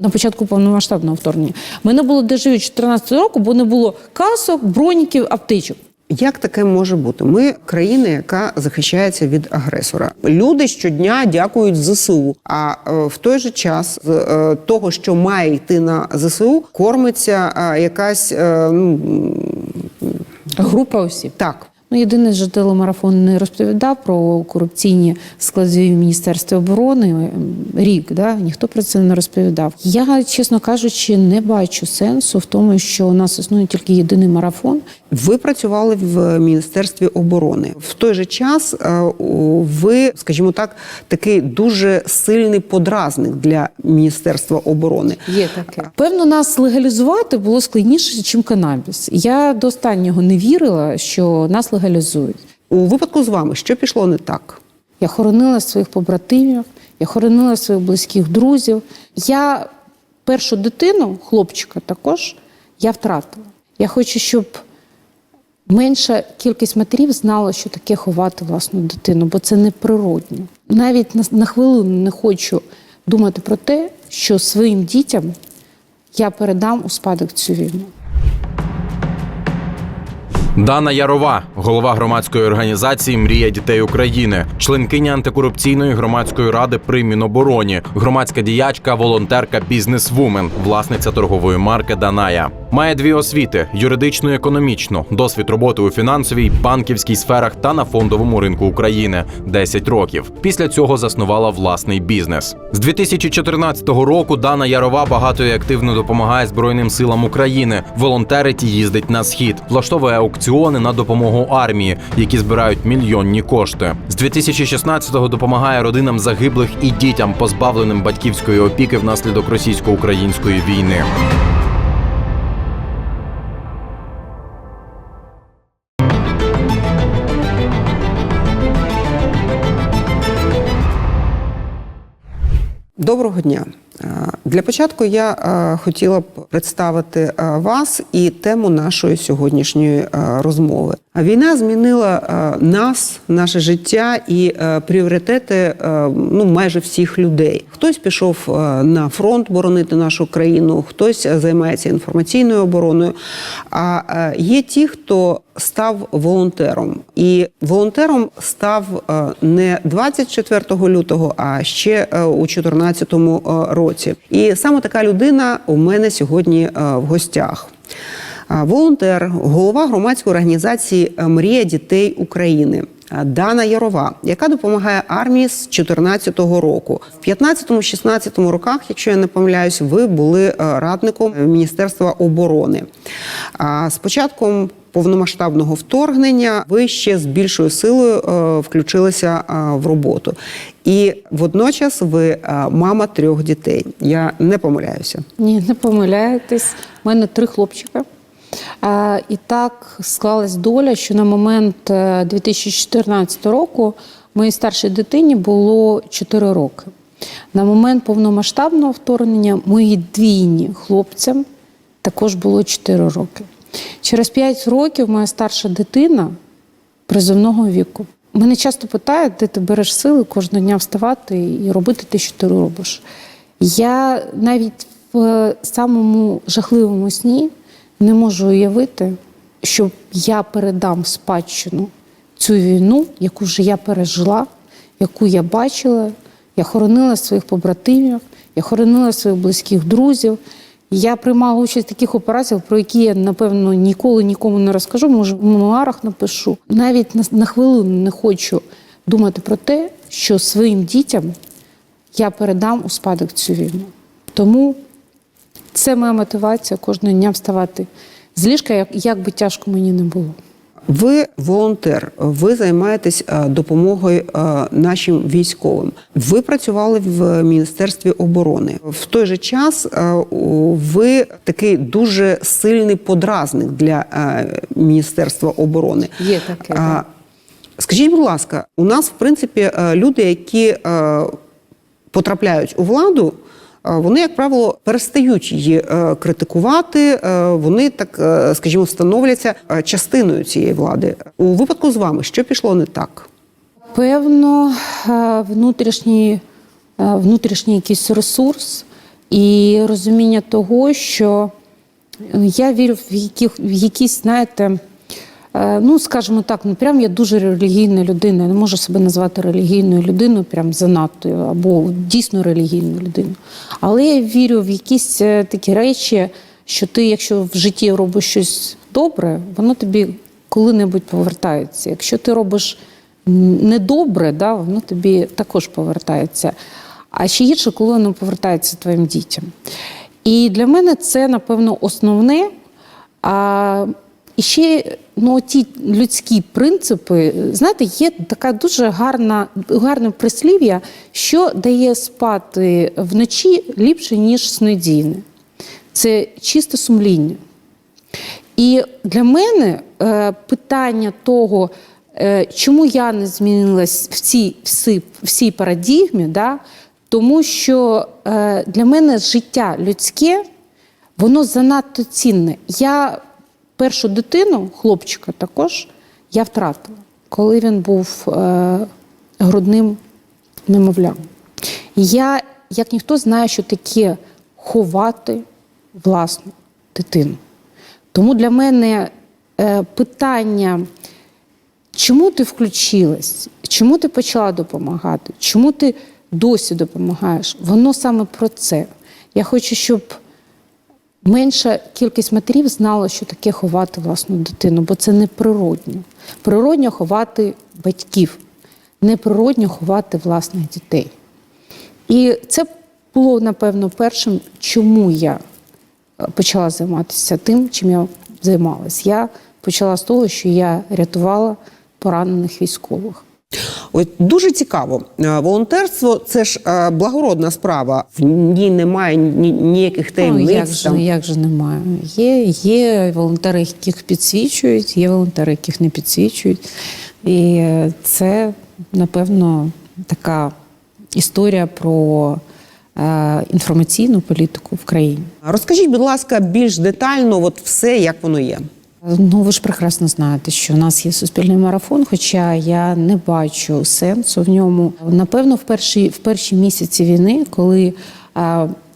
на початку повномасштабного вторгнення. Ми не було дежавю 2014 року, бо не було касок, броніків, аптечок. Як таке може бути? Ми країна, яка захищається від агресора. Люди щодня дякують ЗСУ. А е, в той же час з е, того, що має йти на ЗСУ, кормиться е, якась ну Група осіб. так. Ну, єдине, що телемарафон не розповідав про корупційні складові в Міністерстві оборони рік, да? ніхто про це не розповідав. Я, чесно кажучи, не бачу сенсу в тому, що у нас існує тільки єдиний марафон. Ви працювали в міністерстві оборони. В той же час е, ви, скажімо так, такий дуже сильний подразник для міністерства оборони. Є таке. Певно, нас легалізувати було складніше, ніж канабіс. Я до останнього не вірила, що нас легалізують. У випадку з вами, що пішло не так? Я хоронила своїх побратимів, я хоронила своїх близьких друзів. Я першу дитину, хлопчика також, я втратила. Я хочу, щоб менша кількість матерів знала, що таке ховати власну дитину, бо це неприродно. Навіть на, на хвилину не хочу думати про те, що своїм дітям я передам у спадок цю війну. Дана Ярова, голова громадської організації Мрія дітей України, членкиня антикорупційної громадської ради при Мінобороні, громадська діячка, волонтерка, бізнесвумен, власниця торгової марки Даная. Має дві освіти: юридичну і економічну, досвід роботи у фінансовій, банківській сферах та на фондовому ринку України 10 років. Після цього заснувала власний бізнес. З 2014 року Дана Ярова багато і активно допомагає Збройним силам України. Волонтерить і їздить на схід, влаштовує аукціони на допомогу армії, які збирають мільйонні кошти. З 2016-го допомагає родинам загиблих і дітям, позбавленим батьківської опіки внаслідок російсько-української війни. Доброго дня. Е, Для початку я е, хотіла б представити е, вас і тему нашої сьогоднішньої розмови. Війна змінила нас, наше життя і пріоритети ну майже всіх людей. Хтось пішов на фронт боронити нашу країну, хтось займається інформаційною обороною. А є ті, хто став волонтером, і волонтером став не 24 лютого, а ще у 2014 році. І саме така людина у мене сьогодні е, в гостях. Волонтер, голова громадської організації е, Мрія дітей України. е, Дана Ярова, яка допомагає армії з 2014 року, в 15-16 роках, якщо я не помиляюсь, ви були е, радником Міністерства оборони. А з початком повномасштабного вторгнення ви ще з більшою силою е, включилися е, в роботу. І водночас ви е, мама трьох дітей. Я не помиляюся. Ні, не помиляєтесь. У мене три хлопчика. І так склалась доля, що на момент е, 2014 року моїй старшій дитині було 4 роки. На момент повномасштабного вторгнення моїй двійні хлопцям також було 4 роки. Через 5 років моя старша дитина призовного віку. Мене часто питають, де ти береш сили кожного дня вставати і робити те, що ти робиш. Я навіть в самому жахливому сні не можу уявити, що я передам спадщину цю війну, яку вже я пережила, яку я бачила. Я хоронила своїх побратимів, я хоронила своїх близьких друзів. Я приймала участь в таких операціях, про які я, напевно, ніколи нікому не розкажу, може, в мемуарах напишу. Навіть на, на хвилину не хочу думати про те, що своїм дітям я передам у спадок цю війну. Тому це моя мотивація кожного дня вставати з ліжка, як, як би тяжко мені не було. Ви волонтер, ви займаєтесь е, допомогою е, нашим військовим. Ви працювали в міністерстві оборони. В той же час е, ви такий дуже сильний подразник для міністерства оборони. Є таке, А, так. Скажіть, будь ласка, у нас в принципі люди, які потрапляють у владу. Е, Вони, як правило, перестають її е, критикувати. е, Вони так, скажімо, становляться частиною цієї влади. У випадку з вами, що пішло не так? Певно, внутрішній, внутрішній якийсь ресурс і розуміння того, що я вірю в, яких, в якісь, знаєте, ну, скажімо так, ну прям я дуже релігійна людина. Я не можу себе назвати релігійною людиною, прям занадто, або дійсно релігійною людиною. Але я вірю в якісь е, такі речі, що ти, якщо в житті робиш щось добре, воно тобі коли-небудь повертається. Якщо ти робиш недобре, да, воно тобі також повертається. А ще гірше, коли воно повертається твоїм дітям. І для мене це, напевно, основне. А і ще ну, ті людські принципи, знаєте, є така дуже гарна, гарне прислів'я, що дає спати вночі ліпше, ніж снодійне. Це чисте сумління. І для мене е, питання того, е, чому я не змінилась в цій всі, всій парадігмі, да? тому що е, для мене життя людське, воно занадто цінне. Я першу дитину, хлопчика також, я втратила, коли він був е, грудним немовлям. Я, як ніхто, знаю, що таке ховати власну дитину. Тому для мене е, питання, чому ти включилась, чому ти почала допомагати, чому ти досі допомагаєш, воно саме про це. Я хочу, щоб менша кількість матерів знала, що таке ховати власну дитину, бо це неприродньо. Природньо ховати батьків, неприродньо ховати власних дітей. І це було, напевно, першим, чому я е, почала займатися тим, чим я займалась. Я почала з того, що я рятувала поранених військових. От дуже цікаво. Е, Волонтерство це ж е, благородна справа. В ній немає ні- ніяких Ну, таємниць. як, же, там. як же немає? Є, є волонтери, яких підсвічують, є волонтери, яких не підсвічують. І це, напевно, така історія про е, інформаційну політику в країні. Розкажіть, будь ласка, більш детально, от все, як воно є. Ну, ви ж прекрасно знаєте, що в нас є суспільний марафон, хоча я не бачу сенсу в ньому. Напевно, в перші, в перші місяці війни, коли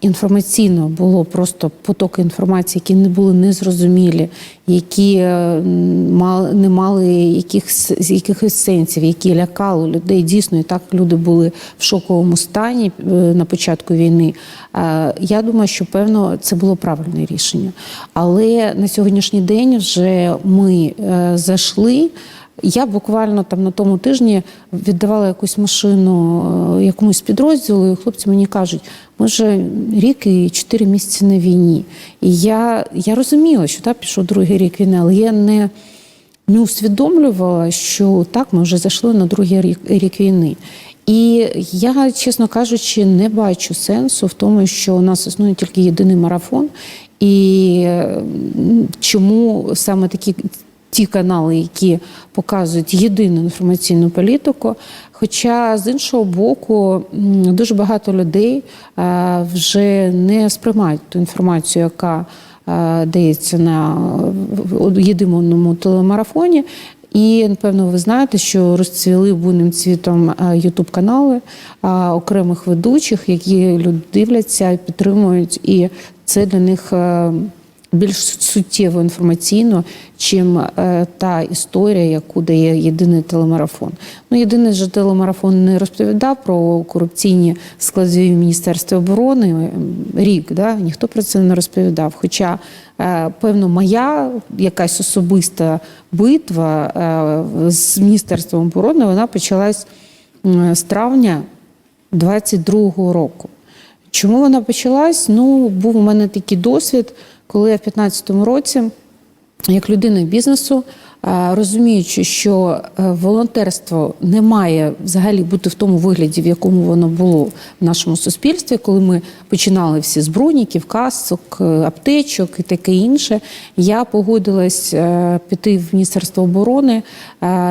інформаційно було просто потоки інформації, які не були незрозумілі, які е, не мали якихось, якихось сенсів, які лякали людей. Дійсно, і так люди були в шоковому стані е, на початку війни. Е, Я думаю, що певно це було правильне рішення. Але на сьогоднішній день вже ми е, зайшли. Я буквально там на тому тижні віддавала якусь машину е, якомусь підрозділу, і хлопці мені кажуть, ми вже рік і чотири місяці на війні. І я, я розуміла, що так пішов другий рік війни, але я не, не усвідомлювала, що так, ми вже зайшли на другий рік, рік війни. І я, чесно кажучи, не бачу сенсу в тому, що у нас існує тільки єдиний марафон, і чому саме такі ті канали, які показують єдину інформаційну політику. Хоча з іншого боку, дуже багато людей е, вже не сприймають ту інформацію, яка е, дається на е, єдиному телемарафоні. І напевно ви знаєте, що розцвіли буйним цвітом ютуб канали окремих ведучих, які люди дивляться, підтримують, і це для них е, більш суттєво інформаційно, чим е, та історія, яку дає єдиний телемарафон. Ну, єдиний же телемарафон не розповідав про корупційні складові в Міністерстві оборони рік. Да? Ніхто про це не розповідав. Хоча, е, певно, моя якась особиста битва е, з Міністерством оборони вона почалась з травня 22-го року. Чому вона почалась? Ну, був у мене такий досвід, коли я в 15-му році, як людина бізнесу, розуміючи, що е, волонтерство не має взагалі бути в тому вигляді, в якому воно було в нашому суспільстві, коли ми починали всі з броніків, касок, е, аптечок і таке інше, я погодилась е, піти в Міністерство оборони е,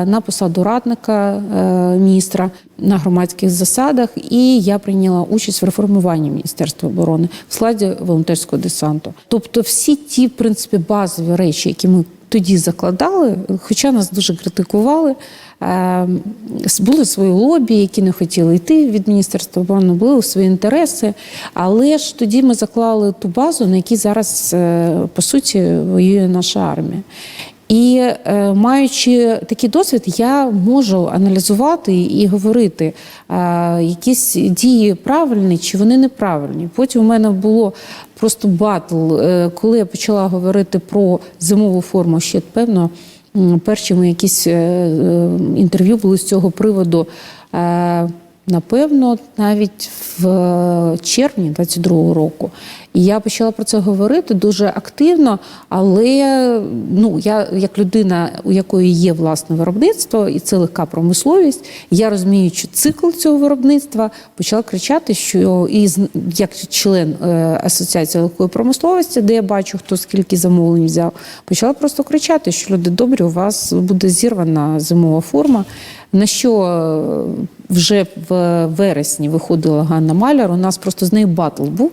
на посаду радника е, міністра на громадських засадах, і я прийняла участь в реформуванні Міністерства оборони в складі волонтерського десанту. Тобто, всі ті, в принципі, базові речі, які ми тоді закладали, хоча нас дуже критикували. Е, Були свої лобі, які не хотіли йти від Міністерства оборони, були свої інтереси. Але ж тоді ми заклали ту базу, на якій зараз, е, по суті, воює наша армія. І е, маючи такий досвід, я можу аналізувати і говорити, якісь дії правильні чи вони неправильні. Потім у мене було просто батл, е, коли я почала говорити про зимову форму, ще певно. Перші мої якісь е, інтерв'ю були з цього приводу. Напевно, навіть в червні 22-го року. І я почала про це говорити дуже активно, але ну, я, як людина, у якої є власне виробництво, і це легка промисловість, я розуміючи цикл цього виробництва, почала кричати, що і як член е, Асоціації легкої промисловості, де я бачу, хто скільки замовлень взяв, почала просто кричати, що люди добрі, у вас буде зірвана зимова форма. На що е, вже в вересні виходила Ганна Маляр. У нас просто з нею батл був.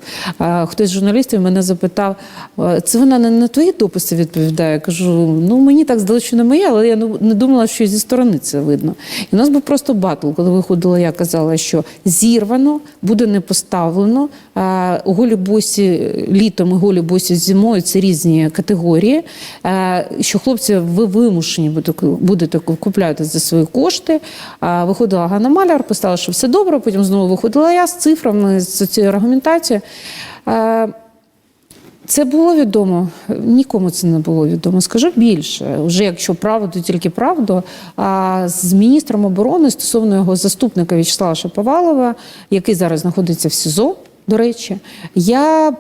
Хтось з журналістів мене запитав: «Е, це вона не на твої дописи відповідає. Я кажу: ну мені так здалося, що не моє, але я не думала, що зі сторони це видно. І у нас був просто батл, коли виходила, я казала, що зірвано, буде не поставлено. А, Голі босі літом і голі босі зимою це різні категорії. Е, Що хлопці ви вимушені будете- купляти за свої кошти. Виходила Ганна Маляр, писала, що все добре. Потім знову виходила я з цифрами, з цією аргументацією. Е, Це було відомо. Нікому це не було відомо. Скажу більше, вже якщо правду, тільки правду. А з міністром оборони стосовно його заступника В'ячеслава Шаповалова, який зараз знаходиться в СІЗО. До речі, я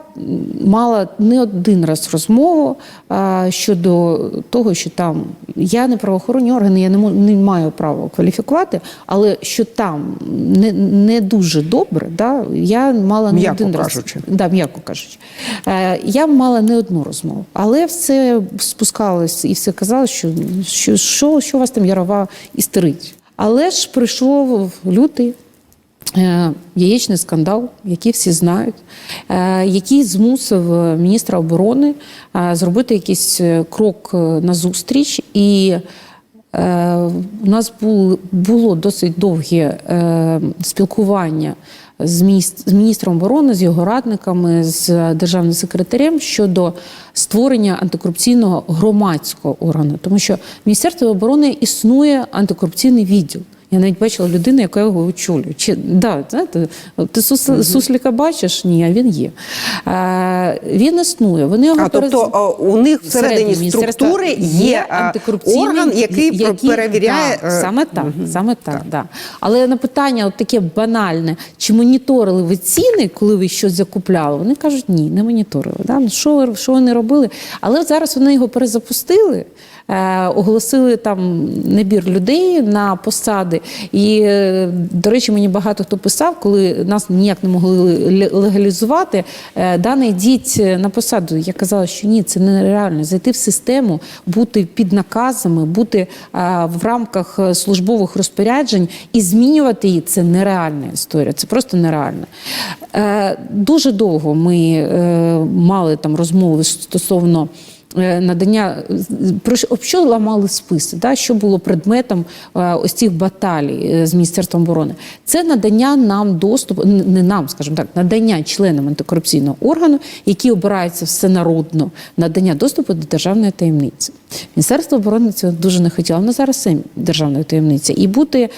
мала не один раз розмову а, щодо того, що там я не правоохоронні органи, я не, мо- не маю права кваліфікувати, але що там не, не дуже добре, да, я мала не один раз. кажучи. Да, м'яко кажучи. Е, я мала не одну розмову, але все спускалось і все казали, що, що, що, що у вас там ярова істерить. Але ж прийшов лютий. Е, Яєчний скандал, який всі знають, е, який змусив міністра оборони е, зробити якийсь крок назустріч, і у нас було, досить довге спілкування з міністром оборони, з його радниками, з державним секретарем щодо створення антикорупційного громадського органу, тому що в Міністерстві оборони існує антикорупційний відділ. Я навіть бачила людину, яка його очолює. Чи да, знаєте, ти сус, сусліка бачиш? Ні, а він є. Е, він існує. Вони його А тобто перез- о, у них всередині структури є антикорупційний, орган, який, перевіряє Да, е, саме так, саме так, Да. Але на питання, от таке банальне, чи моніторили ви ціни, коли ви щось закупляли? Вони кажуть, ні, не моніторили. Да? Ну, що, що вони робили? Але зараз вони його перезапустили. е, Оголосили там набір людей на посади. І, е, до речі, мені багато хто писав, коли нас ніяк не могли легалізувати. е, Да, не йдіть на посаду. Я казала, що ні, це нереально. Зайти в систему, бути під наказами, бути е, в рамках службових розпоряджень і змінювати її це нереальна історія. Це просто нереально. Дуже довго ми мали там розмови стосовно. Е, Надання про що- ламали списи, да, що було предметом е, ось цих баталій е, з міністерством оборони. Це надання нам доступу, не нам, скажімо так, надання членам антикорупційного органу, які обираються всенародно, надання доступу до державної таємниці. Міністерство оборони цього дуже не хотіло. Воно зараз це державна таємниця. І бути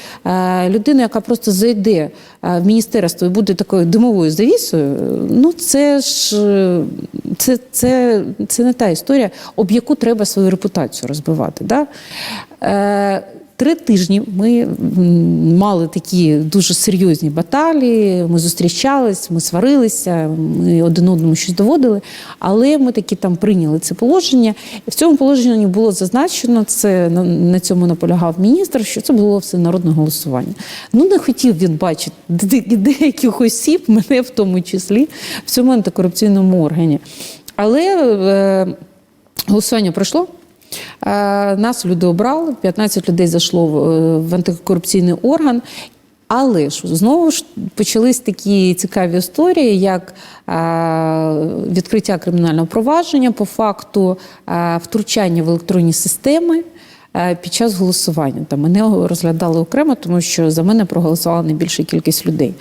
людиною, яка просто зайде в міністерство і буде такою димовою завісою, ну це ж це, це, це не та історія, об яку треба свою репутацію розбивати. Да? Е, Три тижні ми мали такі дуже серйозні баталії. Ми зустрічались, ми сварилися, ми один одному щось доводили. Але ми таки там прийняли це положення. В цьому положенні було зазначено це на, на цьому наполягав міністр, що це було все народне голосування. Ну не хотів він бачити деяких осіб, мене в тому числі, в цьому антикорупційному органі. Але е, голосування пройшло. Е, Нас люди обрали, 15 людей зайшло в, е, антикорупційний орган. Але ж знову ж почались такі цікаві історії, як е, відкриття кримінального провадження по факту втручання в електронні системи. Під час голосування Та мене розглядали окремо, тому що за мене проголосувала найбільша кількість людей.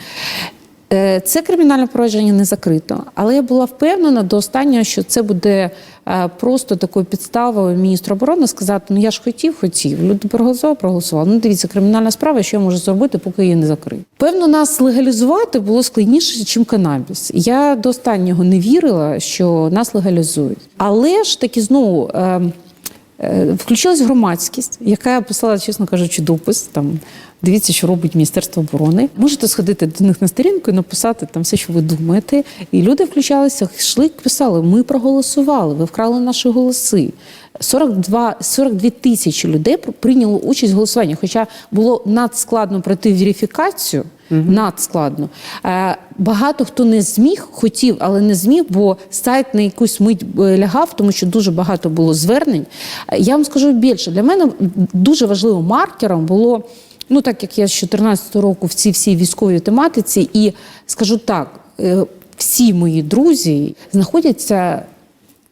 Е, Це кримінальне провадження не закрито, але я була впевнена до останнього, що це буде е, просто такою підставою міністру оборони сказати: ну я ж хотів, хотів. Люди проголосували, проголосували. Ну дивіться, кримінальна справа, що я можу зробити, поки її не закрию. Певно, нас легалізувати було складніше, ніж канабіс. Я до останнього не вірила, що нас легалізують. Але ж таки знову. Е, Включилась громадськість, яка писала, чесно кажучи, допис. Там дивіться, що робить Міністерство оборони. Можете сходити до них на сторінку і написати там все, що ви думаєте. І люди включалися, йшли, писали: ми проголосували, ви вкрали наші голоси. 42, 42 тисячі людей прийняло участь в голосуванні, хоча було надскладно пройти верифікацію. Надскладно. Е, Багато хто не зміг, хотів, але не зміг, бо сайт на якусь мить е, лягав, тому що дуже багато було звернень. Е, Я вам скажу більше, для мене дуже важливим маркером було. Ну, так як я з 2014 року в цій всій військовій тематиці, і скажу так, е, всі мої друзі знаходяться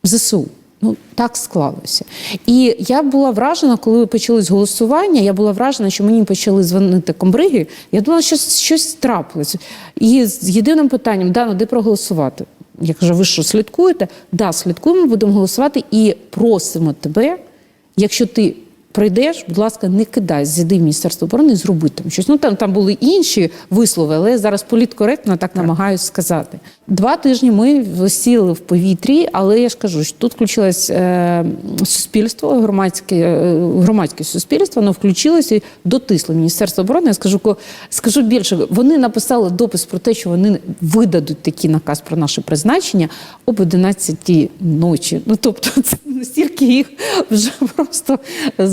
в ЗСУ. Ну так склалося. І я була вражена, коли почались голосування. Я була вражена, що мені почали дзвонити комбриги. Я думала, що щось трапилось. І з єдиним питанням: Дана, де проголосувати? Я кажу, ви що слідкуєте? Да, слідкуємо, будемо голосувати і просимо тебе, якщо ти. Прийдеш, будь ласка, не кидай, зійди в Міністерство оборони і зроби там щось. Ну там, там були інші вислови, але зараз політкоректно так намагаюся сказати. Два тижні ми висіли в повітрі, але я ж кажу, що тут включилось е, суспільство, громадське, е, громадське суспільство, воно включилося і дотисло Міністерство оборони. Я скажу, ко- скажу більше, вони написали допис про те, що вони видадуть такий наказ про наше призначення об 11 ночі. Ну тобто, це настільки їх вже просто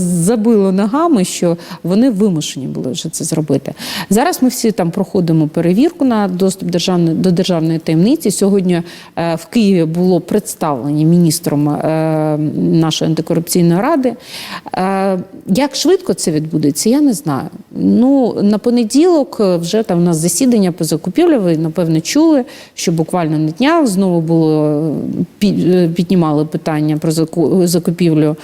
забило ногами, що вони вимушені були вже це зробити. Зараз ми всі там проходимо перевірку на доступ державної до державної таємниці. Сьогодні е, в Києві було представлені міністром е, нашої антикорупційної ради. Е, як швидко це відбудеться, я не знаю. Ну на понеділок е, вже там у нас засідання по закупівлі. Ви напевно чули, що буквально на днях знову було е, е, піднімали питання про заку- закупівлю.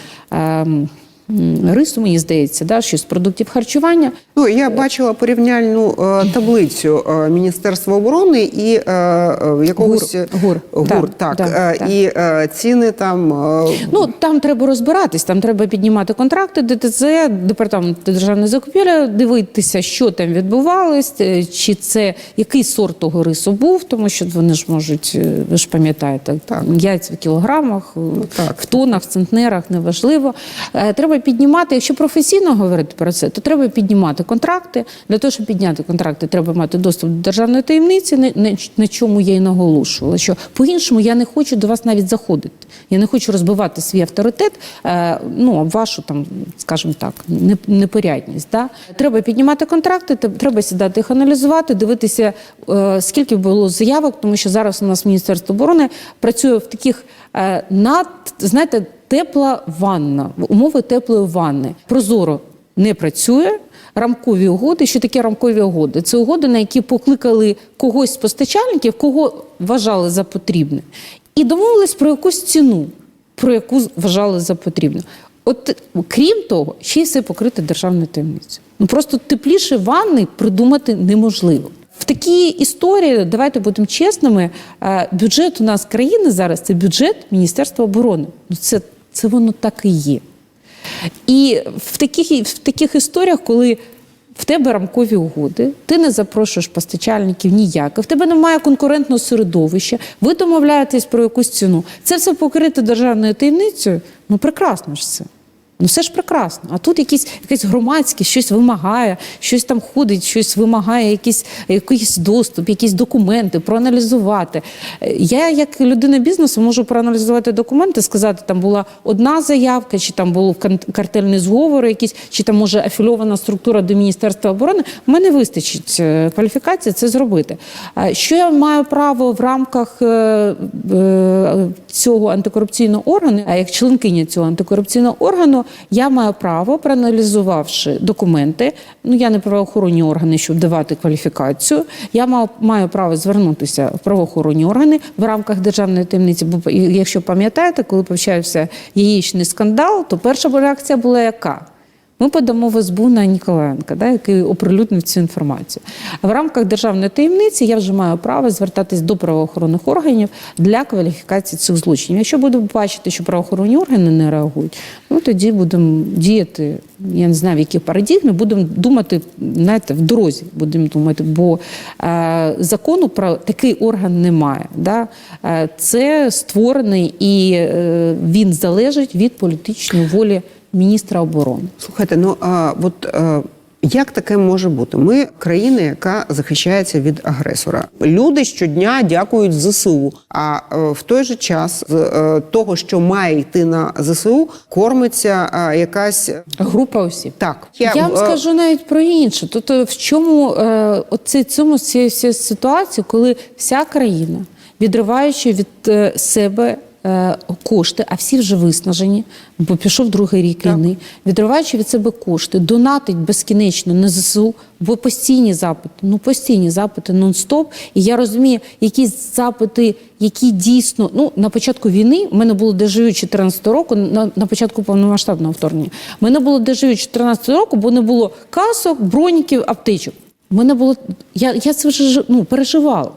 Рису, мені здається, да, що з продуктів харчування. Ну, я бачила порівняльну е, таблицю е, Міністерства оборони і е, е, якогось ГУР, ГУР. ГУР, Так, так, так, е, так. і е, ціни там е, Ну там треба розбиратись, там треба піднімати контракти, ДТЗ, департамент державної закупівлі, дивитися, що там відбувалось, е, чи це який сорт того рису був, тому що вони ж можуть, е, ви ж пам'ятаєте, яйця в кілограмах, е, так. в тонах, в центнерах, неважливо. Е, Треба піднімати, якщо професійно говорити про це, то треба піднімати контракти. Для того, щоб підняти контракти, треба мати доступ до державної таємниці, на, на, чому я і наголошувала. Що по-іншому я не хочу до вас навіть заходити. Я не хочу розбивати свій авторитет, е, ну вашу там, скажімо так, непорядність. Да? Треба піднімати контракти, треба сідати їх аналізувати, дивитися, е, скільки було заявок, тому що зараз у нас Міністерство оборони працює в таких е, над, знаєте, тепла ванна, умови теплої ванни. Прозоро не працює. Рамкові угоди. Що таке рамкові угоди? Це угоди, на які покликали когось з постачальників, кого вважали за потрібне, і домовились про якусь ціну, про яку вважали за потрібне. От крім того, ще й все покрите державною таємницею. Ну просто тепліше ванни придумати неможливо. В такій історії, давайте будемо чесними, е, бюджет у нас країни зараз це бюджет Міністерства оборони. Ну це, це воно так і є. І в таких, в таких історіях, коли в тебе рамкові угоди, ти не запрошуєш постачальників ніяких, в тебе немає конкурентного середовища, ви домовляєтесь про якусь ціну. Це все покрите державною таємницею. Ну прекрасно ж це. Ну все ж прекрасно. А тут якісь, якесь громадське щось вимагає, щось там ходить, щось вимагає, якийсь, якийсь доступ, якісь документи, проаналізувати. Я, як людина бізнесу, можу проаналізувати документи, сказати, там була одна заявка, чи там був картельний зговор якийсь, чи там може афільована структура до Міністерства оборони. У мене вистачить е, кваліфікації це зробити. Що я маю право в рамках е, е, цього антикорупційного органу, а як членкиня цього антикорупційного органу, я маю право, проаналізувавши документи, ну я не правоохоронні органи, щоб давати кваліфікацію. Я маю, маю право звернутися в правоохоронні органи в рамках державної таємниці. Бо якщо пам'ятаєте, коли почався яєчний скандал, то перша реакція була яка? Ми подамо в СБУ на Ніколаєнка, да, який оприлюднив цю інформацію. В рамках державної таємниці я вже маю право звертатись до правоохоронних органів для кваліфікації цих злочинів. Якщо буду бачити, що правоохоронні органи не реагують, ну тоді будемо діяти. Я не знаю, в якій парадігмі будемо думати, знаєте, в дорозі будемо думати, бо е, закону про такий орган немає. Да? Е, це створений і е, він залежить від політичної волі міністра оборони. Слухайте, ну а от е, як таке може бути? Ми країна, яка захищається від агресора. Люди щодня дякують ЗСУ. А е, в той же час з е, того, що має йти на ЗСУ, кормиться якась Група осіб. так. Я, вам е, скажу навіть про інше. Тобто, в чому оце цьому ситуація, коли вся країна, відриваючи від себе кошти, а всі вже виснажені, бо пішов другий рік війни, відриваючи від себе кошти, донатить безкінечно на ЗСУ, бо постійні запити, ну постійні запити нон-стоп. І я розумію, якісь запити, які дійсно ну на початку війни в мене було дежавю 14 року, на, на початку повномасштабного вторгнення. В мене було дежавю 14 року, бо не було касок, броніків, аптечок. У мене було я, я це вже ну, переживала.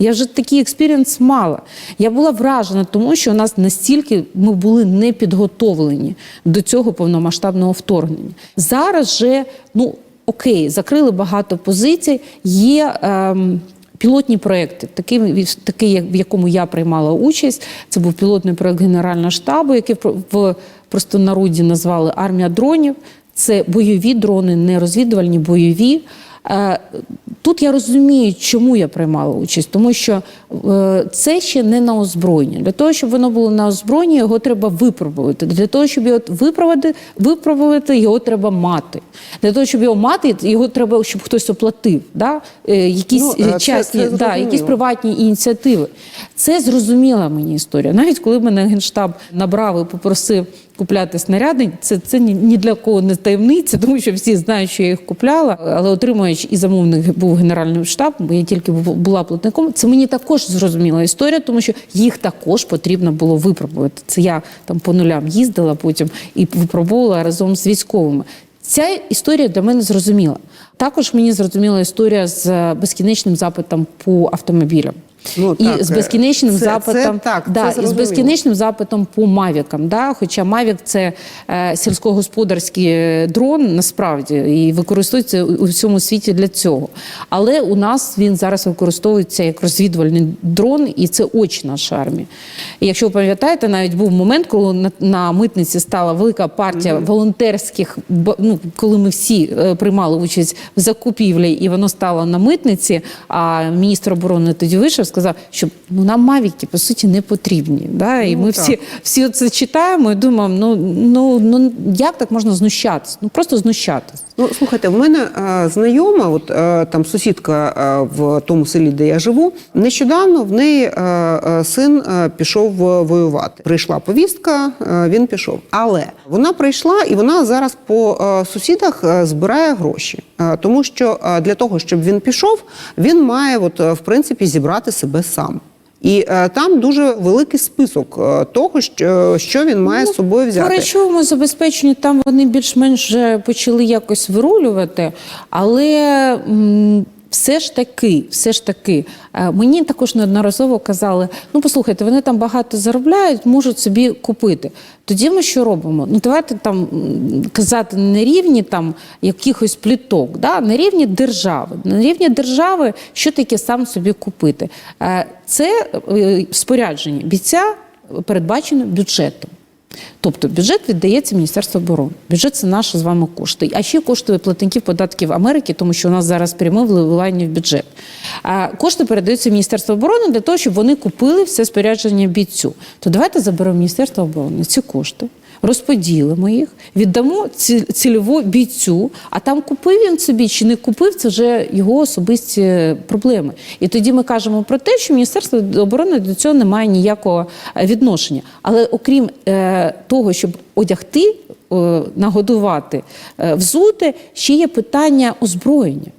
Я вже такий експірієнс мала. Я була вражена, тому що у нас настільки ми були не підготовлені до цього повномасштабного вторгнення. Зараз же, ну окей, закрили багато позицій. Є ем, пілотні проекти, такий, такий, в якому я приймала участь. Це був пілотний проект Генерального штабу, який в простонароді назвали армія дронів. Це бойові дрони, не розвідувальні бойові. Е, Тут я розумію, чому я приймала участь, тому що це ще не на озброєння. Для того, щоб воно було на озброєнні, його треба випробувати. Для того, щоб його випробувати, випробувати, його треба мати. Для того, щоб його мати, його треба, щоб хтось оплатив. Да? Е, Якісь Ну, е, е, це- це да, якісь приватні ініціативи. Це зрозуміла мені історія. Навіть коли мене генштаб набрав і попросив купляти снаряди, це, це ні, ні для кого не таємниця, тому що всі знають, що я їх купляла. Але отримуючи і замовник був генеральним штабом, бо я тільки була платником. Це мені також зрозуміла історія, тому що їх також потрібно було випробувати. Це я там по нулям їздила потім і випробувала разом з військовими. Ця історія для мене зрозуміла. Також мені зрозуміла історія з е, безкінечним запитом по автомобілям. Ну, і так, з е, безкінечним це- це запитом так, це і з безкінечним запитом по мавікам. Да? Хоча мавік це е, сільськогосподарський е, дрон насправді і використовується у всьому світі для цього. Але у нас він зараз використовується як розвідувальний дрон, і це очі нашої армії. І якщо ви пам'ятаєте, навіть був момент, коли на, на митниці стала велика партія волонтерських, ну коли ми всі е, приймали участь в закупівлі, і воно стало на митниці. А міністр оборони тоді вийшов, сказав, що ну нам мавіки по суті не потрібні. Да? І Ну, ми так. всі, всі це читаємо і думаємо, ну, ну, ну як так можна знущатись? Ну просто знущатись. Ну, слухайте, в мене е, знайома, от е, там сусідка е, в тому селі, де я живу. Нещодавно в неї е, е, син е, пішов воювати. Прийшла повістка, е, він пішов. Але вона прийшла і вона зараз по е, сусідах е, збирає гроші, Е, тому що е, для того, щоб він пішов, він має, от в принципі, зібрати себе сам. І е, там дуже великий список е, того, що, що він має з собою По взяти. речовому забезпеченню там вони більш-менш почали якось вирулювати, але м, все ж таки, все ж таки, е, мені також неодноразово казали: ну послухайте, вони там багато заробляють, можуть собі купити. Тоді ми що робимо? Ну давайте там казати на рівні там якихось пліток, да? на рівні держави. На рівні держави, що таке сам собі купити? Е, Це е, спорядження бійця передбачено бюджетом. Тобто бюджет віддається Міністерству оборони. Бюджет це наші з вами кошти. А ще кошти платників податків Америки, тому що у нас зараз пряме вливання в бюджет. А кошти передаються Міністерству оборони для того, щоб вони купили все спорядження бійцю. То давайте заберемо Міністерство оборони ці кошти. Розподілимо їх, віддамо ці- цільово бійцю, а там купив він собі чи не купив, це вже його особисті проблеми. І тоді ми кажемо про те, що Міністерство оборони до цього не має ніякого е, відношення. Але окрім е, того, щоб одягти е, нагодувати, е, взути, ще є питання озброєння.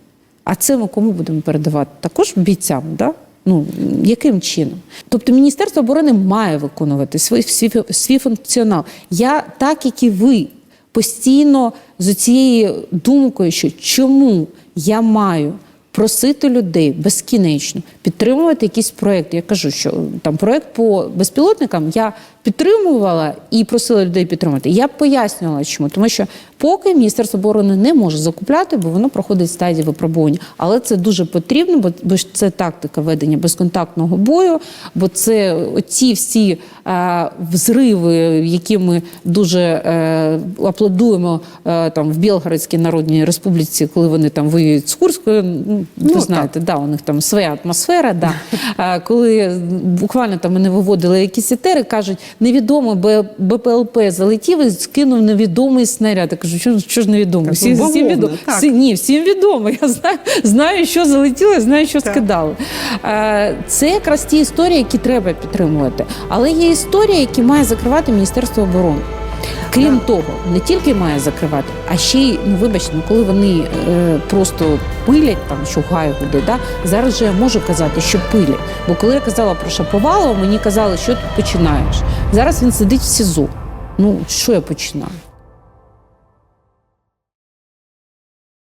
А це ми кому будемо передавати? Також бійцям, да? Ну, яким чином? Тобто Міністерство оборони має виконувати свій, свій, свій функціонал. Я, так як і ви, постійно з цією думкою, що чому я маю просити людей безкінечно підтримувати якийсь проект. Я кажу, що там проект по безпілотникам я підтримувала і просила людей підтримати. Я б пояснювала, чому, тому що поки Міністерство оборони не може закупляти, бо воно проходить стадії випробування. Але це дуже потрібно, бо, це тактика ведення безконтактного бою, бо це оці всі е, взриви, які ми дуже е, аплодуємо е, там в Білгородській Народній Республіці, коли вони там воюють з Курською. Ну, ви Ну, знаєте, да, у них там своя атмосфера. Да. Е, коли буквально там мене виводили якісь етери, кажуть, невідомо Б- БПЛП залетів і скинув невідомий снаряд. Я кажу, що, що ж невідомо? Так, Всі, всім відомо. Всі, ні, всім відомо. Я знаю, знаю, що залетіло, знаю, що Так. скидали. Е, Це якраз ті історії, які треба підтримувати. Але є історії, які має закривати Міністерство оборони. Крім того, не тільки має закривати, а ще й, ну вибачте, ну коли вони е, просто пилять там, що гай гуде, да, зараз же я можу казати, що пилять. Бо коли я казала про Шаповалова, мені казали, що ти починаєш. Зараз він сидить в СІЗО. Ну, що я починаю?